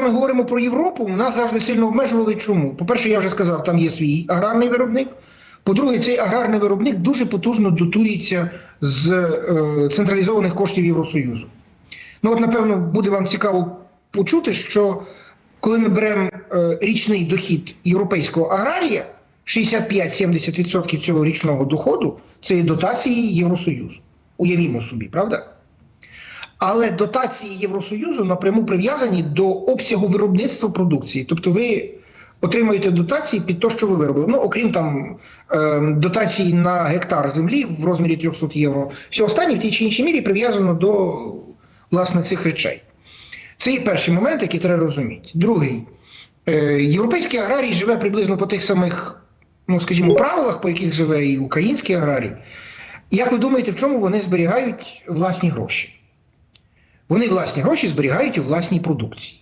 вами говоримо про Європу, нас завжди сильно обмежували. Чому? По-перше, я вже сказав, там є свій аграрний виробник. По-друге, цей аграрний виробник дуже потужно дотується з е, централізованих коштів Євросоюзу. Ну, от, напевно, буде вам цікаво почути, що коли ми беремо е, річний дохід європейського аграрія, 65-70% цього річного доходу це є дотації Євросоюзу. Уявімо собі, правда? Але дотації Євросоюзу напряму прив'язані до обсягу виробництва продукції. Тобто ви отримуєте дотації під те, що ви виробили. Ну, окрім там е, дотації на гектар землі в розмірі 300 євро. Все останнє в тій чи іншій мірі прив'язано до власне цих речей. Це є перший момент, який треба розуміти. Другий. Е, європейський аграрій живе приблизно по тих самих, ну скажімо, правилах, по яких живе і український аграрій. Як ви думаєте, в чому вони зберігають власні гроші? Вони власні гроші зберігають у власній продукції.